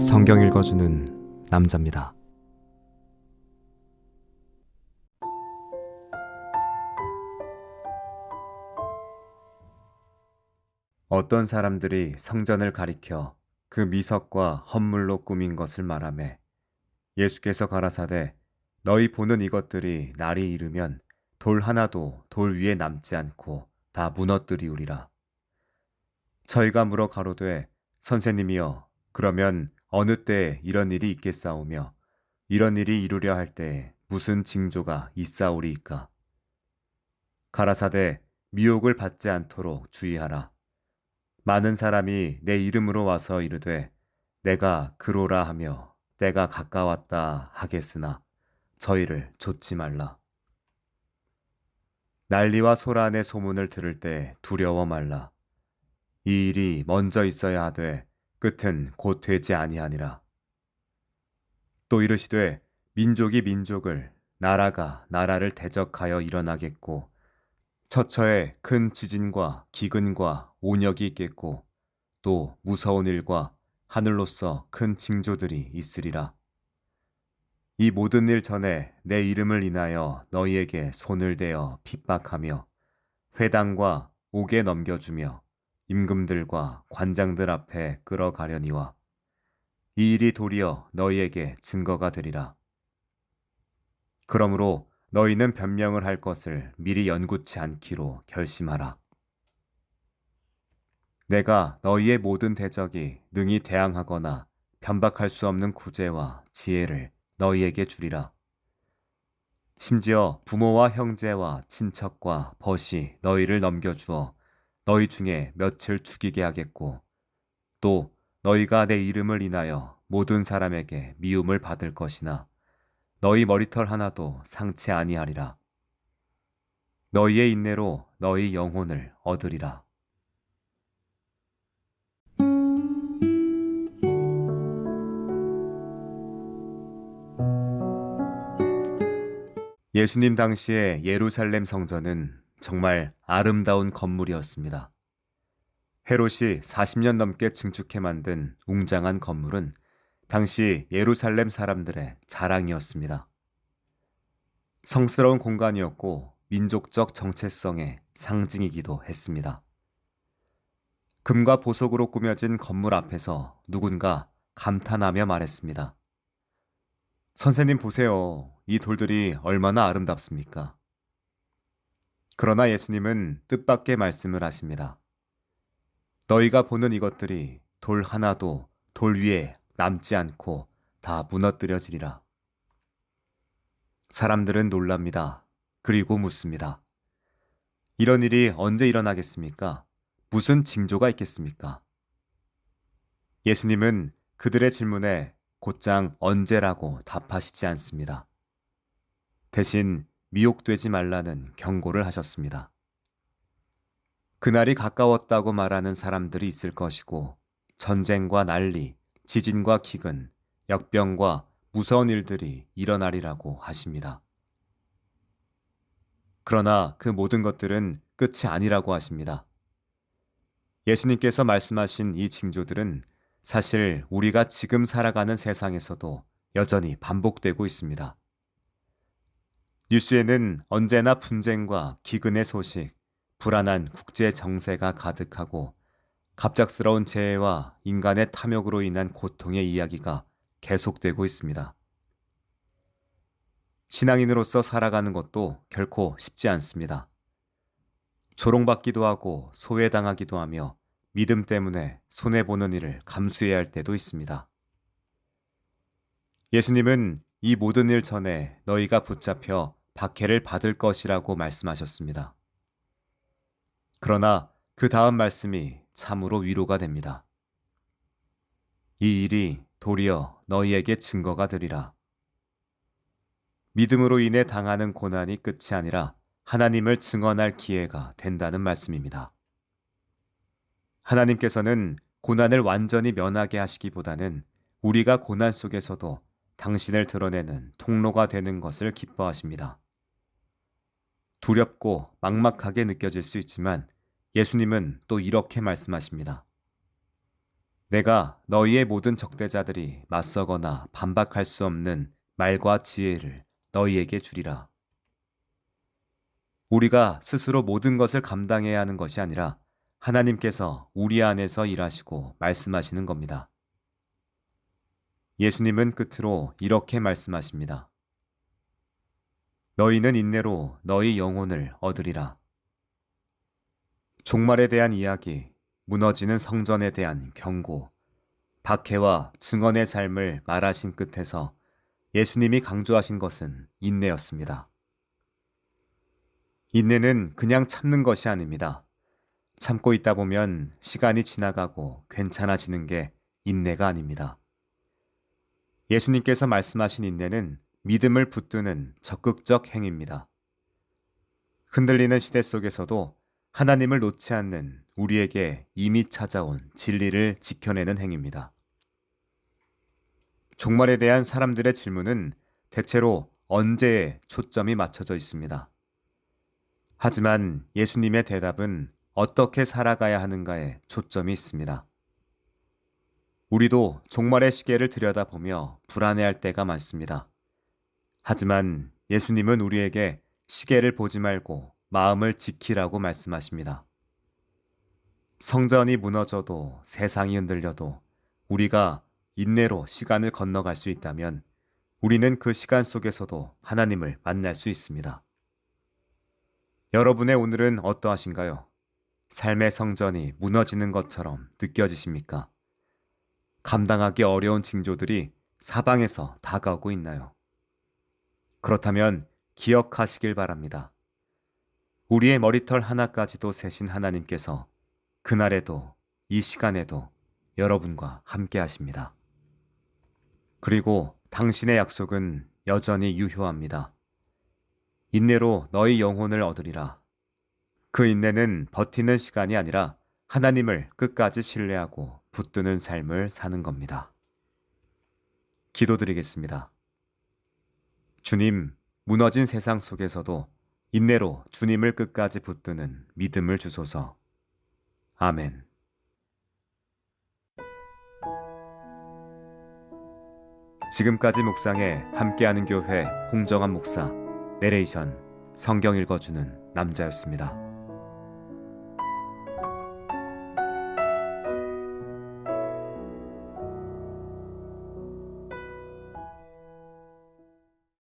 성경 읽어주는 남자입니다. 어떤 사람들이 성전을 가리켜 그 미석과 헌물로 꾸민 것을 말하매 예수께서 가라사대 너희 보는 이것들이 날이 이르면 돌 하나도 돌 위에 남지 않고 다 무너뜨리우리라. 저희가 물어 가로되 선생님이여 그러면 어느 때에 이런 일이 있겠사오며 이런 일이 이루려 할 때에 무슨 징조가 있사오리이까 가라사대 미혹을 받지 않도록 주의하라 많은 사람이 내 이름으로 와서 이르되 내가 그로라 하며 때가 가까웠다 하겠으나 저희를 좇지 말라 난리와 소란의 소문을 들을 때 두려워 말라 이 일이 먼저 있어야 하되 끝은 곧 되지 아니하니라. 또 이르시되 민족이 민족을 나라가 나라를 대적하여 일어나겠고 처처에 큰 지진과 기근과 온역이 있겠고 또 무서운 일과 하늘로서 큰 징조들이 있으리라. 이 모든 일 전에 내 이름을 인하여 너희에게 손을 대어 핍박하며 회당과 옥에 넘겨주며 임금들과 관장들 앞에 끌어가려니와 이 일이 도리어 너희에게 증거가 되리라. 그러므로 너희는 변명을 할 것을 미리 연구치 않기로 결심하라. 내가 너희의 모든 대적이 능히 대항하거나 변박할 수 없는 구제와 지혜를 너희에게 주리라. 심지어 부모와 형제와 친척과 벗이 너희를 넘겨주어 너희 중에 몇을 죽이게 하겠고 또 너희가 내 이름을 인하여 모든 사람에게 미움을 받을 것이나 너희 머리털 하나도 상치 아니하리라. 너희의 인내로 너희 영혼을 얻으리라. 예수님 당시의 예루살렘 성전은 정말 아름다운 건물이었습니다. 헤롯이 40년 넘게 증축해 만든 웅장한 건물은 당시 예루살렘 사람들의 자랑이었습니다. 성스러운 공간이었고 민족적 정체성의 상징이기도 했습니다. 금과 보석으로 꾸며진 건물 앞에서 누군가 감탄하며 말했습니다. 선생님 보세요. 이 돌들이 얼마나 아름답습니까? 그러나 예수님은 뜻밖의 말씀을 하십니다. 너희가 보는 이것들이 돌 하나도 돌 위에 남지 않고 다 무너뜨려지리라. 사람들은 놀랍니다. 그리고 묻습니다. 이런 일이 언제 일어나겠습니까? 무슨 징조가 있겠습니까? 예수님은 그들의 질문에 곧장 언제라고 답하시지 않습니다. 대신 미혹되지 말라는 경고를 하셨습니다. 그날이 가까웠다고 말하는 사람들이 있을 것이고 전쟁과 난리, 지진과 기근, 역병과 무서운 일들이 일어나리라고 하십니다. 그러나 그 모든 것들은 끝이 아니라고 하십니다. 예수님께서 말씀하신 이 징조들은 사실 우리가 지금 살아가는 세상에서도 여전히 반복되고 있습니다. 뉴스에는 언제나 분쟁과 기근의 소식, 불안한 국제 정세가 가득하고 갑작스러운 재해와 인간의 탐욕으로 인한 고통의 이야기가 계속되고 있습니다. 신앙인으로서 살아가는 것도 결코 쉽지 않습니다. 조롱받기도 하고 소외당하기도 하며 믿음 때문에 손해보는 일을 감수해야 할 때도 있습니다. 예수님은 이 모든 일 전에 너희가 붙잡혀 박해를 받을 것이라고 말씀하셨습니다. 그러나 그 다음 말씀이 참으로 위로가 됩니다. 이 일이 도리어 너희에게 증거가 되리라. 믿음으로 인해 당하는 고난이 끝이 아니라 하나님을 증언할 기회가 된다는 말씀입니다. 하나님께서는 고난을 완전히 면하게 하시기보다는 우리가 고난 속에서도 당신을 드러내는 통로가 되는 것을 기뻐하십니다. 두렵고 막막하게 느껴질 수 있지만 예수님은 또 이렇게 말씀하십니다. 내가 너희의 모든 적대자들이 맞서거나 반박할 수 없는 말과 지혜를 너희에게 주리라. 우리가 스스로 모든 것을 감당해야 하는 것이 아니라 하나님께서 우리 안에서 일하시고 말씀하시는 겁니다. 예수님은 끝으로 이렇게 말씀하십니다. 너희는 인내로 너희 영혼을 얻으리라. 종말에 대한 이야기, 무너지는 성전에 대한 경고, 박해와 증언의 삶을 말하신 끝에서 예수님이 강조하신 것은 인내였습니다. 인내는 그냥 참는 것이 아닙니다. 참고 있다 보면 시간이 지나가고 괜찮아지는 게 인내가 아닙니다. 예수님께서 말씀하신 인내는 믿음을 붙드는 적극적 행위입니다. 흔들리는 시대 속에서도 하나님을 놓지 않는 우리에게 이미 찾아온 진리를 지켜내는 행위입니다. 종말에 대한 사람들의 질문은 대체로 언제에 초점이 맞춰져 있습니다. 하지만 예수님의 대답은 어떻게 살아가야 하는가에 초점이 있습니다. 우리도 종말의 시계를 들여다보며 불안해할 때가 많습니다. 하지만 예수님은 우리에게 시계를 보지 말고 마음을 지키라고 말씀하십니다. 성전이 무너져도 세상이 흔들려도 우리가 인내로 시간을 건너갈 수 있다면 우리는 그 시간 속에서도 하나님을 만날 수 있습니다. 여러분의 오늘은 어떠하신가요? 삶의 성전이 무너지는 것처럼 느껴지십니까? 감당하기 어려운 징조들이 사방에서 다가오고 있나요? 그렇다면 기억하시길 바랍니다. 우리의 머리털 하나까지도 세신 하나님께서 그날에도 이 시간에도 여러분과 함께 하십니다. 그리고 당신의 약속은 여전히 유효합니다. 인내로 너희 영혼을 얻으리라. 그 인내는 버티는 시간이 아니라 하나님을 끝까지 신뢰하고 붙드는 삶을 사는 겁니다. 기도드리겠습니다. 주님, 무너진 세상 속에서도 인내로 주님을 끝까지 붙드는 믿음을 주소서. 아멘. 지금까지 묵상에 함께하는 교회 홍정한 목사, 내레이션, 성경 읽어주는 남자였습니다.